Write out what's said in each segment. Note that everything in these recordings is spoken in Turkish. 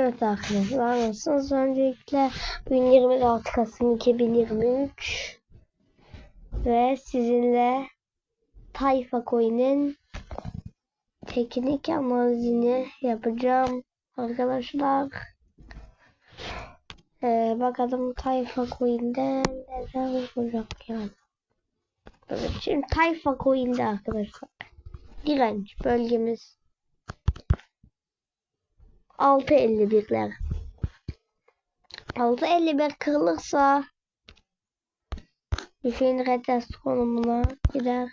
Evet arkadaşlar nasılsınız? Öncelikle bugün 26 Kasım 2023 ve sizinle Tayfa Coin'in teknik analizini yapacağım arkadaşlar. Ee, bakalım Tayfa Coin'de neler olacak yani. Evet, şimdi Tayfa Coin'de arkadaşlar direnç bölgemiz 6.51'ler. 6.51 kırılırsa bir şeyin retest konumuna gider.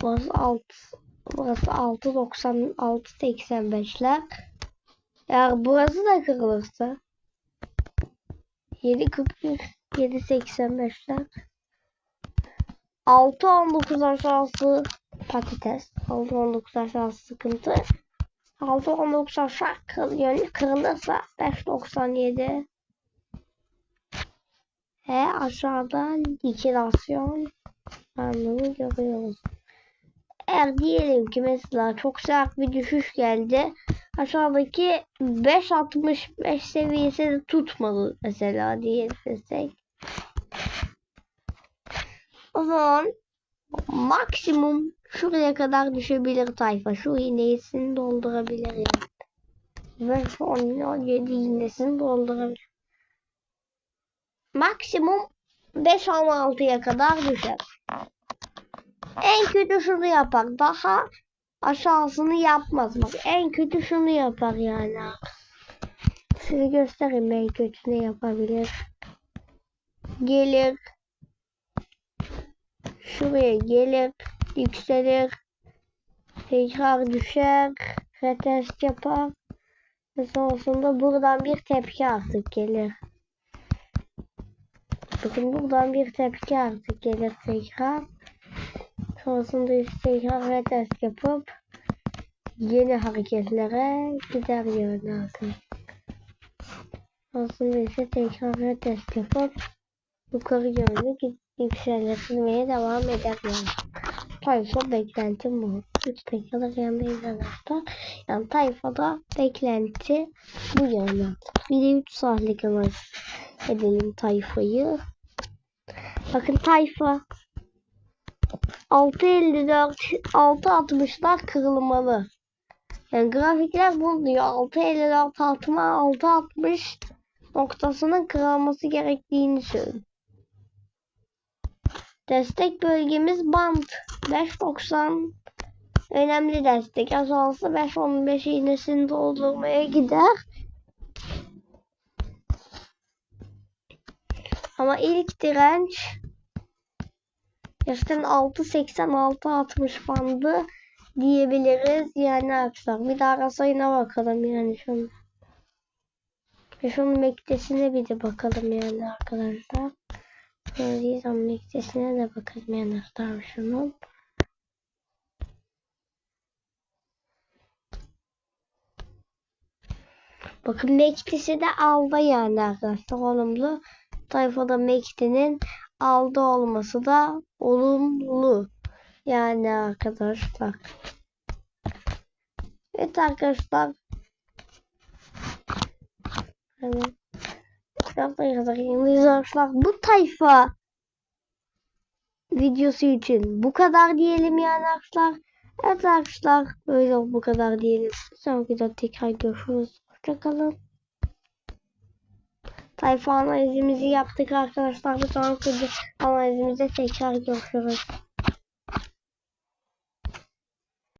Burası 6 burası 6.90 6.85'ler. Eğer burası da kırılırsa 7.41 7.85'ler 6.19 aşağısı patates. 6.19 aşağısı sıkıntı. 6.19 aşağı kırılıyor. Kırılırsa 5.97 ve aşağıda likidasyon anlamı görüyoruz. Eğer diyelim ki mesela çok sert bir düşüş geldi. Aşağıdaki 5.65 seviyesi de tutmadı mesela diyebilirsek. O zaman maksimum şuraya kadar düşebilir tayfa. Şu iğnesini doldurabilir yani. Ve şu 17 iğnesini doldurabilir. Maksimum 5-16'ya kadar düşer. En kötü şunu yapar. Daha aşağısını yapmaz. Bak en kötü şunu yapar yani. Size göstereyim en kötü ne yapabilir. Gelir. Şuraya gelir. Yükselir. Tekrar düşer. Retest yapar. Ve sonrasında buradan bir tepki artık gelir. Bakın buradan bir tepki artık gelir tekrar. Sonrasında tekrar retest yapıp yeni hareketlere gider yani artık. Sonrasında ise tekrar retest yapıp yukarı yönlü yükselmeye devam eder yani. Tayfa beklentim bu. 3 dakikalık yanındayız arkadaşlar. Yani tayfada beklenti bu yani. Bir de 3 saatlik analiz edelim tayfayı. Bakın tayfa 6.54 6.60'lar kırılmalı. Yani grafikler bunu diyor. 6.54 altıma 6.60 noktasının kırılması gerektiğini söylüyor. Destek bölgemiz band 5.90 önemli destek. Azalsa 5.15 iğnesini doldurmaya gider. Ama ilk direnç gerçekten 6.80 bandı diyebiliriz. Yani arkadaşlar bir daha sayına bakalım yani şunu. Ve şunun mektesine bir de bakalım yani arkadaşlar. Gördüğünüz mektesine de bakalım yani arkadaşlar şunun. Bakın mektesi de aldı yani arkadaşlar olumlu. Tayfada mektinin aldı olması da olumlu. Yani arkadaşlar. Evet arkadaşlar. Evet. Arkadaşlar bu tayfa videosu için bu kadar diyelim yani arkadaşlar. Evet arkadaşlar böyle bu kadar diyelim. Sonraki videoda tekrar görüşürüz. Hoşçakalın. Tayfa analizimizi yaptık arkadaşlar. Bir sonraki analizimizde tekrar görüşürüz.